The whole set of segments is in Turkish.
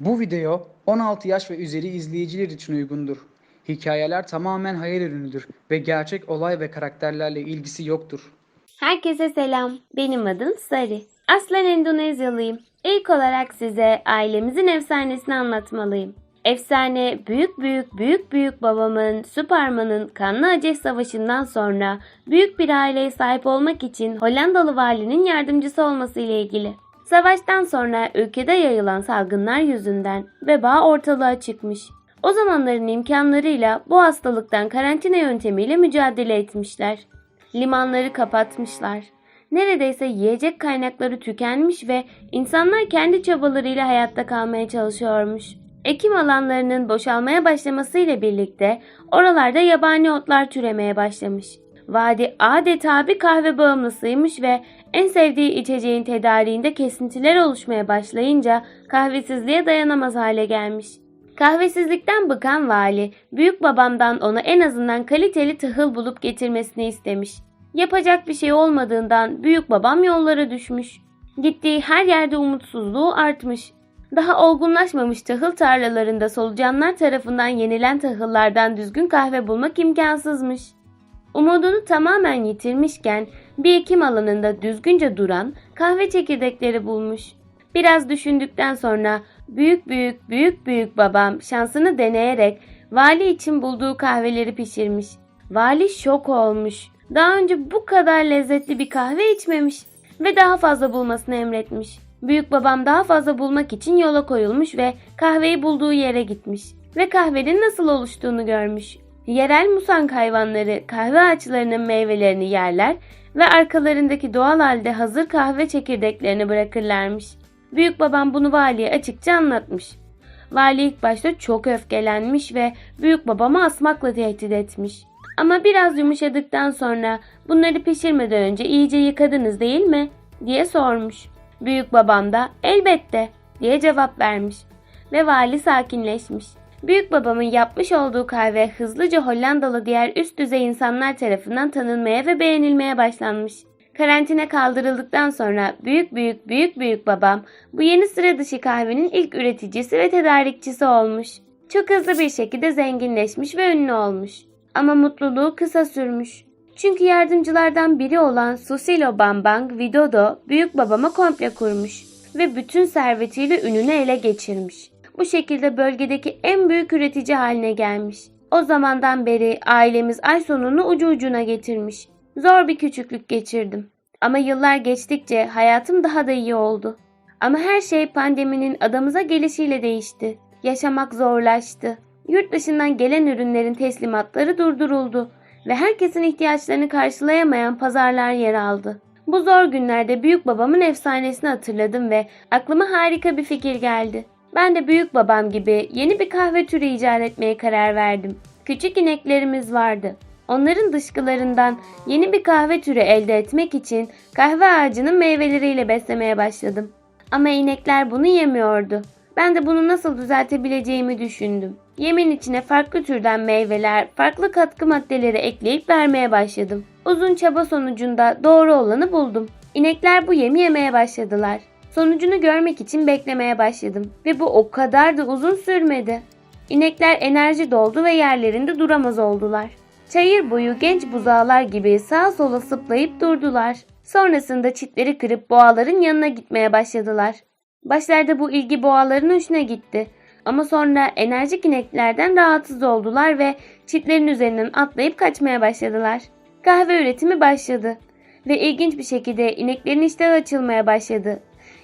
Bu video 16 yaş ve üzeri izleyiciler için uygundur. Hikayeler tamamen hayal ürünüdür ve gerçek olay ve karakterlerle ilgisi yoktur. Herkese selam. Benim adım Sari. Aslen Endonezyalıyım. İlk olarak size ailemizin efsanesini anlatmalıyım. Efsane büyük büyük büyük büyük babamın Süperman'ın kanlı Aces Savaşı'ndan sonra büyük bir aileye sahip olmak için Hollandalı valinin yardımcısı olması ile ilgili. Savaştan sonra ülkede yayılan salgınlar yüzünden veba ortalığa çıkmış. O zamanların imkanlarıyla bu hastalıktan karantina yöntemiyle mücadele etmişler. Limanları kapatmışlar. Neredeyse yiyecek kaynakları tükenmiş ve insanlar kendi çabalarıyla hayatta kalmaya çalışıyormuş. Ekim alanlarının boşalmaya başlamasıyla birlikte oralarda yabani otlar türemeye başlamış. Vadi adeta bir kahve bağımlısıymış ve en sevdiği içeceğin tedariğinde kesintiler oluşmaya başlayınca kahvesizliğe dayanamaz hale gelmiş. Kahvesizlikten bıkan vali, büyük babamdan ona en azından kaliteli tahıl bulup getirmesini istemiş. Yapacak bir şey olmadığından büyük babam yollara düşmüş. Gittiği her yerde umutsuzluğu artmış. Daha olgunlaşmamış tahıl tarlalarında solucanlar tarafından yenilen tahıllardan düzgün kahve bulmak imkansızmış. Umudunu tamamen yitirmişken bir ekim alanında düzgünce duran kahve çekirdekleri bulmuş. Biraz düşündükten sonra büyük büyük büyük büyük babam şansını deneyerek vali için bulduğu kahveleri pişirmiş. Vali şok olmuş. Daha önce bu kadar lezzetli bir kahve içmemiş ve daha fazla bulmasını emretmiş. Büyük babam daha fazla bulmak için yola koyulmuş ve kahveyi bulduğu yere gitmiş ve kahvenin nasıl oluştuğunu görmüş. Yerel musank hayvanları kahve ağaçlarının meyvelerini yerler ve arkalarındaki doğal halde hazır kahve çekirdeklerini bırakırlarmış. Büyük babam bunu valiye açıkça anlatmış. Vali ilk başta çok öfkelenmiş ve büyük babamı asmakla tehdit etmiş. Ama biraz yumuşadıktan sonra bunları pişirmeden önce iyice yıkadınız değil mi? diye sormuş. Büyük babam da elbette diye cevap vermiş ve vali sakinleşmiş. Büyük babamın yapmış olduğu kahve hızlıca Hollandalı diğer üst düzey insanlar tarafından tanınmaya ve beğenilmeye başlanmış. Karantina kaldırıldıktan sonra büyük büyük büyük büyük babam bu yeni sıra dışı kahvenin ilk üreticisi ve tedarikçisi olmuş. Çok hızlı bir şekilde zenginleşmiş ve ünlü olmuş. Ama mutluluğu kısa sürmüş. Çünkü yardımcılardan biri olan Susilo Bambang Widodo büyük babama komple kurmuş ve bütün servetiyle ününü ele geçirmiş. Bu şekilde bölgedeki en büyük üretici haline gelmiş. O zamandan beri ailemiz ay sonunu ucu ucuna getirmiş. Zor bir küçüklük geçirdim. Ama yıllar geçtikçe hayatım daha da iyi oldu. Ama her şey pandeminin adamıza gelişiyle değişti. Yaşamak zorlaştı. Yurt dışından gelen ürünlerin teslimatları durduruldu ve herkesin ihtiyaçlarını karşılayamayan pazarlar yer aldı. Bu zor günlerde büyük babamın efsanesini hatırladım ve aklıma harika bir fikir geldi. Ben de büyük babam gibi yeni bir kahve türü icat etmeye karar verdim. Küçük ineklerimiz vardı. Onların dışkılarından yeni bir kahve türü elde etmek için kahve ağacının meyveleriyle beslemeye başladım. Ama inekler bunu yemiyordu. Ben de bunu nasıl düzeltebileceğimi düşündüm. Yemin içine farklı türden meyveler, farklı katkı maddeleri ekleyip vermeye başladım. Uzun çaba sonucunda doğru olanı buldum. İnekler bu yemi yemeye başladılar. Sonucunu görmek için beklemeye başladım ve bu o kadar da uzun sürmedi. İnekler enerji doldu ve yerlerinde duramaz oldular. Çayır boyu genç buzağlar gibi sağa sola sıplayıp durdular. Sonrasında çitleri kırıp boğaların yanına gitmeye başladılar. Başlarda bu ilgi boğaların hoşuna gitti. Ama sonra enerjik ineklerden rahatsız oldular ve çitlerin üzerinden atlayıp kaçmaya başladılar. Kahve üretimi başladı ve ilginç bir şekilde ineklerin iştahı açılmaya başladı.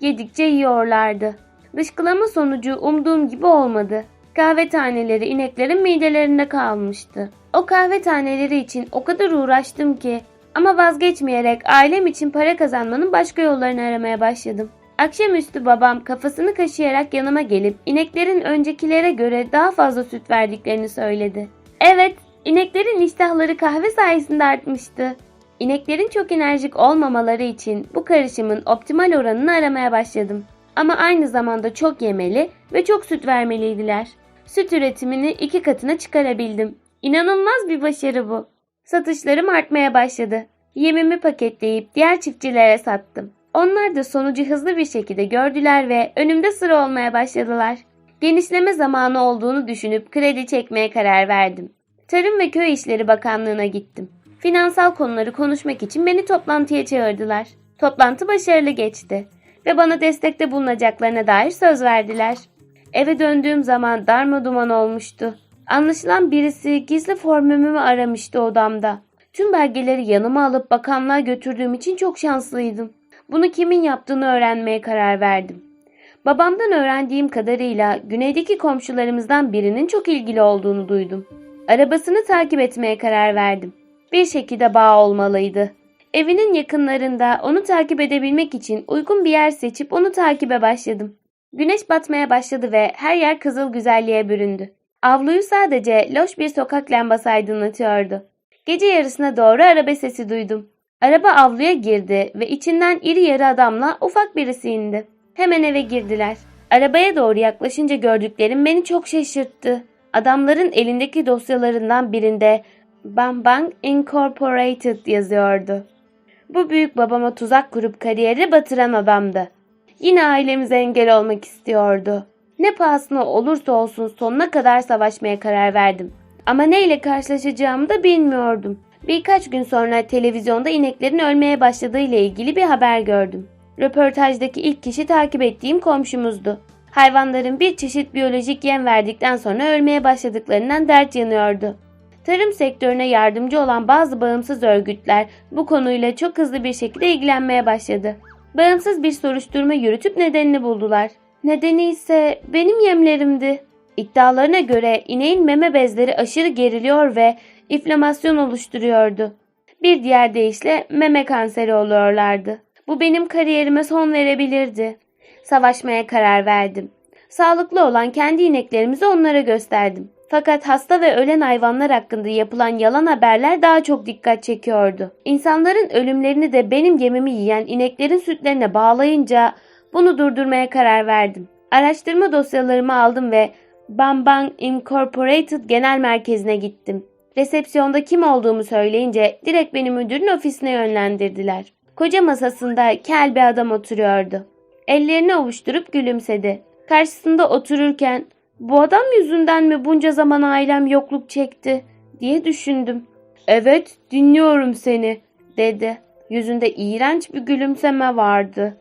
Yedikçe yiyorlardı. Dışkılama sonucu umduğum gibi olmadı. Kahve taneleri ineklerin midelerinde kalmıştı. O kahve taneleri için o kadar uğraştım ki ama vazgeçmeyerek ailem için para kazanmanın başka yollarını aramaya başladım. Akşamüstü babam kafasını kaşıyarak yanıma gelip ineklerin öncekilere göre daha fazla süt verdiklerini söyledi. Evet, ineklerin iştahları kahve sayesinde artmıştı. İneklerin çok enerjik olmamaları için bu karışımın optimal oranını aramaya başladım. Ama aynı zamanda çok yemeli ve çok süt vermeliydiler. Süt üretimini iki katına çıkarabildim. İnanılmaz bir başarı bu. Satışlarım artmaya başladı. Yemimi paketleyip diğer çiftçilere sattım. Onlar da sonucu hızlı bir şekilde gördüler ve önümde sıra olmaya başladılar. Genişleme zamanı olduğunu düşünüp kredi çekmeye karar verdim. Tarım ve Köy İşleri Bakanlığı'na gittim. Finansal konuları konuşmak için beni toplantıya çağırdılar. Toplantı başarılı geçti ve bana destekte bulunacaklarına dair söz verdiler. Eve döndüğüm zaman darma duman olmuştu. Anlaşılan birisi gizli formümü aramıştı odamda. Tüm belgeleri yanıma alıp bakanlığa götürdüğüm için çok şanslıydım. Bunu kimin yaptığını öğrenmeye karar verdim. Babamdan öğrendiğim kadarıyla güneydeki komşularımızdan birinin çok ilgili olduğunu duydum. Arabasını takip etmeye karar verdim. Bir şekilde bağ olmalıydı. Evinin yakınlarında onu takip edebilmek için uygun bir yer seçip onu takibe başladım. Güneş batmaya başladı ve her yer kızıl güzelliğe büründü. Avluyu sadece loş bir sokak lambası aydınlatıyordu. Gece yarısına doğru araba sesi duydum. Araba avluya girdi ve içinden iri yarı adamla ufak birisi indi. Hemen eve girdiler. Arabaya doğru yaklaşınca gördüklerim beni çok şaşırttı. Adamların elindeki dosyalarından birinde Bang Bang Incorporated yazıyordu. Bu büyük babama tuzak kurup kariyeri batıran adamdı. Yine ailemize engel olmak istiyordu. Ne pahasına olursa olsun sonuna kadar savaşmaya karar verdim. Ama neyle karşılaşacağımı da bilmiyordum. Birkaç gün sonra televizyonda ineklerin ölmeye başladığı ile ilgili bir haber gördüm. Röportajdaki ilk kişi takip ettiğim komşumuzdu. Hayvanların bir çeşit biyolojik yem verdikten sonra ölmeye başladıklarından dert yanıyordu. Tarım sektörüne yardımcı olan bazı bağımsız örgütler bu konuyla çok hızlı bir şekilde ilgilenmeye başladı. Bağımsız bir soruşturma yürütüp nedenini buldular. Nedeni ise benim yemlerimdi. İddialarına göre ineğin meme bezleri aşırı geriliyor ve inflamasyon oluşturuyordu. Bir diğer deyişle meme kanseri oluyorlardı. Bu benim kariyerime son verebilirdi. Savaşmaya karar verdim. Sağlıklı olan kendi ineklerimizi onlara gösterdim. Fakat hasta ve ölen hayvanlar hakkında yapılan yalan haberler daha çok dikkat çekiyordu. İnsanların ölümlerini de benim gemimi yiyen ineklerin sütlerine bağlayınca bunu durdurmaya karar verdim. Araştırma dosyalarımı aldım ve Bambang Incorporated Genel Merkezi'ne gittim. Resepsiyonda kim olduğumu söyleyince direkt beni müdürün ofisine yönlendirdiler. Koca masasında kel bir adam oturuyordu. Ellerini ovuşturup gülümsedi. Karşısında otururken bu adam yüzünden mi bunca zaman ailem yokluk çekti diye düşündüm. Evet dinliyorum seni dedi. Yüzünde iğrenç bir gülümseme vardı.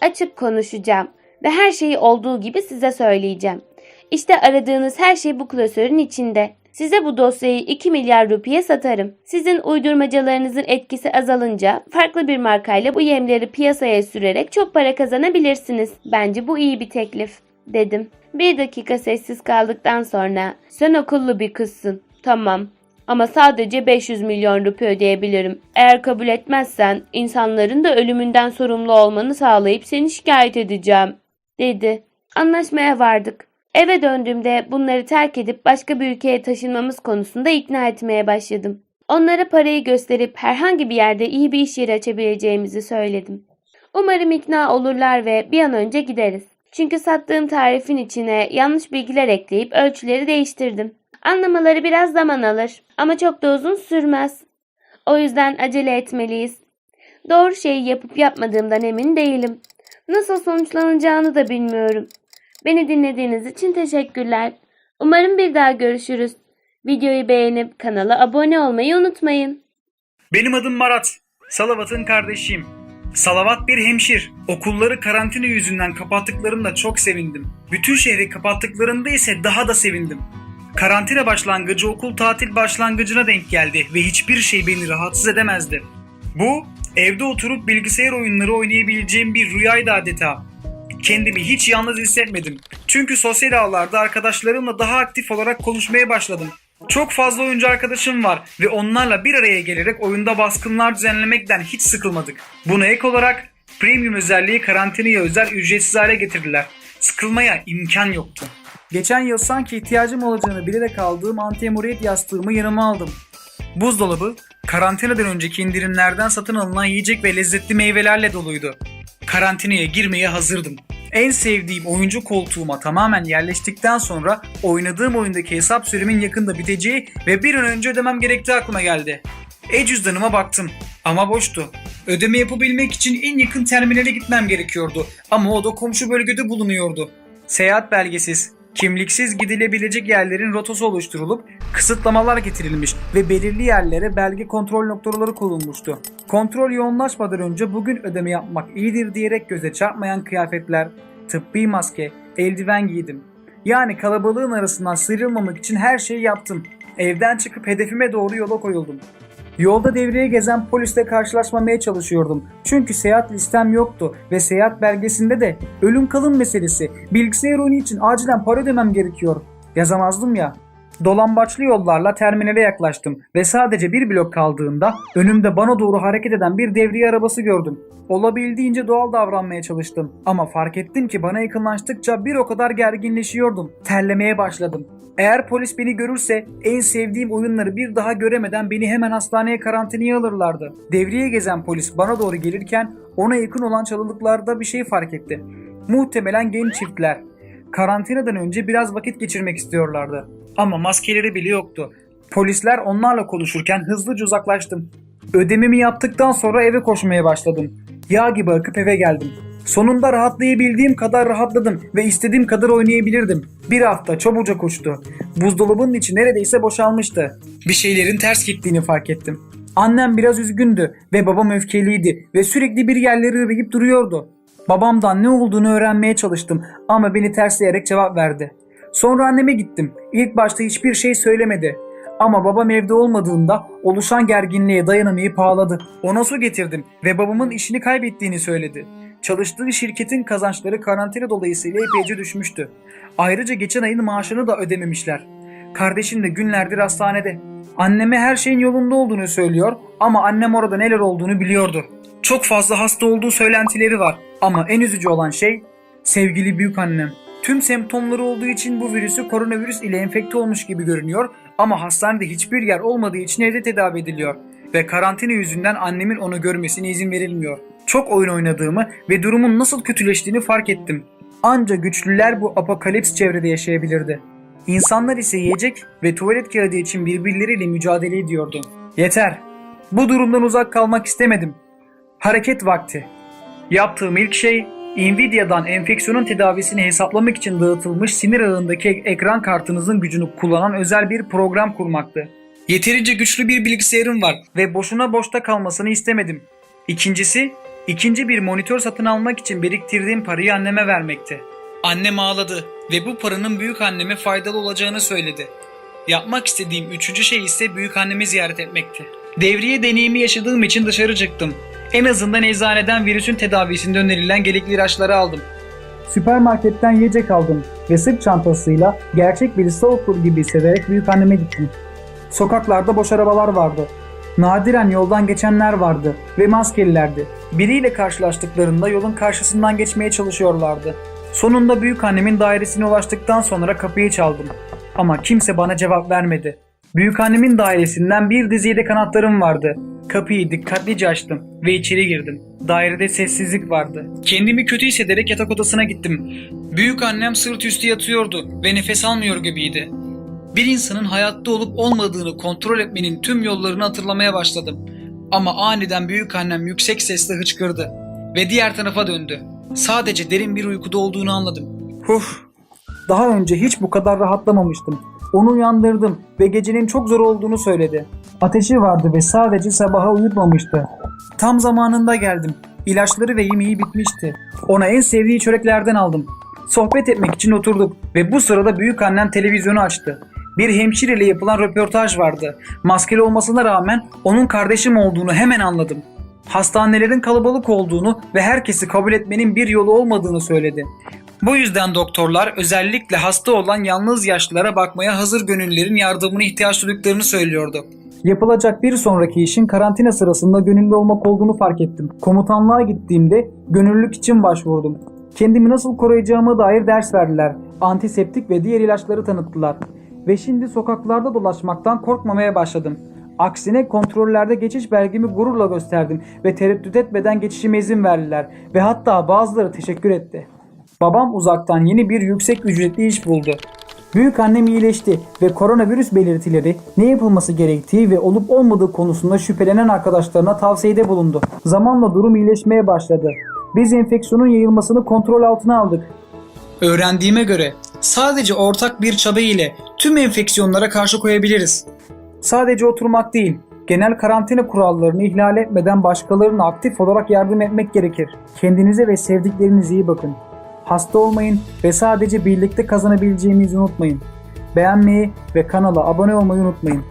Açık konuşacağım ve her şeyi olduğu gibi size söyleyeceğim. İşte aradığınız her şey bu klasörün içinde. Size bu dosyayı 2 milyar rupiye satarım. Sizin uydurmacalarınızın etkisi azalınca farklı bir markayla bu yemleri piyasaya sürerek çok para kazanabilirsiniz. Bence bu iyi bir teklif, dedim. Bir dakika sessiz kaldıktan sonra sen akıllı bir kızsın. Tamam ama sadece 500 milyon rupi ödeyebilirim. Eğer kabul etmezsen insanların da ölümünden sorumlu olmanı sağlayıp seni şikayet edeceğim, dedi. Anlaşmaya vardık. Eve döndüğümde bunları terk edip başka bir ülkeye taşınmamız konusunda ikna etmeye başladım. Onlara parayı gösterip herhangi bir yerde iyi bir iş yeri açabileceğimizi söyledim. Umarım ikna olurlar ve bir an önce gideriz. Çünkü sattığım tarifin içine yanlış bilgiler ekleyip ölçüleri değiştirdim. Anlamaları biraz zaman alır ama çok da uzun sürmez. O yüzden acele etmeliyiz. Doğru şeyi yapıp yapmadığımdan emin değilim. Nasıl sonuçlanacağını da bilmiyorum. Beni dinlediğiniz için teşekkürler. Umarım bir daha görüşürüz. Videoyu beğenip kanala abone olmayı unutmayın. Benim adım Marat. Salavat'ın kardeşiyim. Salavat bir hemşir. Okulları karantina yüzünden kapattıklarında çok sevindim. Bütün şehri kapattıklarında ise daha da sevindim. Karantina başlangıcı okul tatil başlangıcına denk geldi ve hiçbir şey beni rahatsız edemezdi. Bu evde oturup bilgisayar oyunları oynayabileceğim bir rüyaydı adeta. Kendimi hiç yalnız hissetmedim. Çünkü sosyal ağlarda arkadaşlarımla daha aktif olarak konuşmaya başladım. Çok fazla oyuncu arkadaşım var ve onlarla bir araya gelerek oyunda baskınlar düzenlemekten hiç sıkılmadık. Buna ek olarak premium özelliği karantinaya özel ücretsiz hale getirdiler. Sıkılmaya imkan yoktu. Geçen yıl sanki ihtiyacım olacağını bilerek aldığım anti yastığımı yanıma aldım. Buzdolabı karantinadan önceki indirimlerden satın alınan yiyecek ve lezzetli meyvelerle doluydu. Karantinaya girmeye hazırdım. En sevdiğim oyuncu koltuğuma tamamen yerleştikten sonra oynadığım oyundaki hesap süremin yakında biteceği ve bir an önce ödemem gerektiği aklıma geldi. E-cüzdanıma baktım ama boştu. Ödeme yapabilmek için en yakın terminale gitmem gerekiyordu ama o da komşu bölgede bulunuyordu. Seyahat belgesiz. Kimliksiz gidilebilecek yerlerin rotası oluşturulup kısıtlamalar getirilmiş ve belirli yerlere belge kontrol noktaları kurulmuştu. Kontrol yoğunlaşmadan önce bugün ödeme yapmak iyidir diyerek göze çarpmayan kıyafetler, tıbbi maske, eldiven giydim. Yani kalabalığın arasından sıyrılmamak için her şeyi yaptım. Evden çıkıp hedefime doğru yola koyuldum. Yolda devreye gezen polisle karşılaşmamaya çalışıyordum. Çünkü seyahat listem yoktu ve seyahat belgesinde de ölüm kalım meselesi, bilgisayar oyunu için acilen para ödemem gerekiyor. Yazamazdım ya. Dolambaçlı yollarla terminale yaklaştım ve sadece bir blok kaldığında önümde bana doğru hareket eden bir devriye arabası gördüm. Olabildiğince doğal davranmaya çalıştım ama fark ettim ki bana yakınlaştıkça bir o kadar gerginleşiyordum. Terlemeye başladım. Eğer polis beni görürse en sevdiğim oyunları bir daha göremeden beni hemen hastaneye karantinaya alırlardı. Devriye gezen polis bana doğru gelirken ona yakın olan çalılıklarda bir şey fark etti. Muhtemelen genç çiftler. Karantinadan önce biraz vakit geçirmek istiyorlardı. Ama maskeleri bile yoktu. Polisler onlarla konuşurken hızlıca uzaklaştım. Ödememi yaptıktan sonra eve koşmaya başladım. Yağ gibi akıp eve geldim. Sonunda rahatlayabildiğim kadar rahatladım ve istediğim kadar oynayabilirdim. Bir hafta çabucak uçtu. Buzdolabının içi neredeyse boşalmıştı. Bir şeylerin ters gittiğini fark ettim. Annem biraz üzgündü ve babam öfkeliydi ve sürekli bir yerleri arayıp duruyordu. Babamdan ne olduğunu öğrenmeye çalıştım ama beni tersleyerek cevap verdi. Sonra anneme gittim. İlk başta hiçbir şey söylemedi. Ama babam evde olmadığında oluşan gerginliğe dayanamayıp ağladı. Ona su getirdim ve babamın işini kaybettiğini söyledi. Çalıştığı şirketin kazançları karantina dolayısıyla epeyce düşmüştü. Ayrıca geçen ayın maaşını da ödememişler. Kardeşim de günlerdir hastanede. Anneme her şeyin yolunda olduğunu söylüyor ama annem orada neler olduğunu biliyordu. Çok fazla hasta olduğu söylentileri var ama en üzücü olan şey sevgili büyük annem. Tüm semptomları olduğu için bu virüsü koronavirüs ile enfekte olmuş gibi görünüyor ama hastanede hiçbir yer olmadığı için evde tedavi ediliyor. Ve karantina yüzünden annemin onu görmesine izin verilmiyor. Çok oyun oynadığımı ve durumun nasıl kötüleştiğini fark ettim. Anca güçlüler bu apokalips çevrede yaşayabilirdi. İnsanlar ise yiyecek ve tuvalet kağıdı için birbirleriyle mücadele ediyordu. Yeter. Bu durumdan uzak kalmak istemedim. Hareket vakti. Yaptığım ilk şey Nvidia'dan enfeksiyonun tedavisini hesaplamak için dağıtılmış sinir ağındaki ekran kartınızın gücünü kullanan özel bir program kurmaktı. Yeterince güçlü bir bilgisayarım var ve boşuna boşta kalmasını istemedim. İkincisi, ikinci bir monitör satın almak için biriktirdiğim parayı anneme vermekti. Annem ağladı ve bu paranın büyük anneme faydalı olacağını söyledi. Yapmak istediğim üçüncü şey ise büyük annemi ziyaret etmekti. Devriye deneyimi yaşadığım için dışarı çıktım. En azından eczaneden virüsün tedavisinde önerilen gerekli ilaçları aldım. Süpermarketten yiyecek aldım ve sırt çantasıyla gerçek bir stalker gibi hissederek büyük anneme gittim. Sokaklarda boş arabalar vardı. Nadiren yoldan geçenler vardı ve maskelilerdi. Biriyle karşılaştıklarında yolun karşısından geçmeye çalışıyorlardı. Sonunda büyük annemin dairesine ulaştıktan sonra kapıyı çaldım. Ama kimse bana cevap vermedi. Büyük annemin dairesinden bir dizide kanatlarım vardı. Kapıyı dikkatlice açtım ve içeri girdim. Dairede sessizlik vardı. Kendimi kötü hissederek yatak odasına gittim. Büyük annem sırt üstü yatıyordu ve nefes almıyor gibiydi. Bir insanın hayatta olup olmadığını kontrol etmenin tüm yollarını hatırlamaya başladım. Ama aniden büyük annem yüksek sesle hıçkırdı ve diğer tarafa döndü. Sadece derin bir uykuda olduğunu anladım. Huf. Daha önce hiç bu kadar rahatlamamıştım. Onu uyandırdım ve gecenin çok zor olduğunu söyledi. Ateşi vardı ve sadece sabaha uyutmamıştı. Tam zamanında geldim. İlaçları ve yemeği bitmişti. Ona en sevdiği çöreklerden aldım. Sohbet etmek için oturduk ve bu sırada büyük annem televizyonu açtı. Bir hemşireyle yapılan röportaj vardı. Maskeli olmasına rağmen onun kardeşim olduğunu hemen anladım. Hastanelerin kalabalık olduğunu ve herkesi kabul etmenin bir yolu olmadığını söyledi. Bu yüzden doktorlar özellikle hasta olan yalnız yaşlılara bakmaya hazır gönüllülerin yardımına ihtiyaç duyduklarını söylüyordu. Yapılacak bir sonraki işin karantina sırasında gönüllü olmak olduğunu fark ettim. Komutanlığa gittiğimde gönüllülük için başvurdum. Kendimi nasıl koruyacağıma dair ders verdiler. Antiseptik ve diğer ilaçları tanıttılar. Ve şimdi sokaklarda dolaşmaktan korkmamaya başladım. Aksine kontrollerde geçiş belgemi gururla gösterdim ve tereddüt etmeden geçişime izin verdiler ve hatta bazıları teşekkür etti. Babam uzaktan yeni bir yüksek ücretli iş buldu. Büyük annem iyileşti ve koronavirüs belirtileri ne yapılması gerektiği ve olup olmadığı konusunda şüphelenen arkadaşlarına tavsiyede bulundu. Zamanla durum iyileşmeye başladı. Biz enfeksiyonun yayılmasını kontrol altına aldık. Öğrendiğime göre sadece ortak bir çaba ile tüm enfeksiyonlara karşı koyabiliriz. Sadece oturmak değil, genel karantina kurallarını ihlal etmeden başkalarına aktif olarak yardım etmek gerekir. Kendinize ve sevdiklerinize iyi bakın. Hasta olmayın ve sadece birlikte kazanabileceğimizi unutmayın. Beğenmeyi ve kanala abone olmayı unutmayın.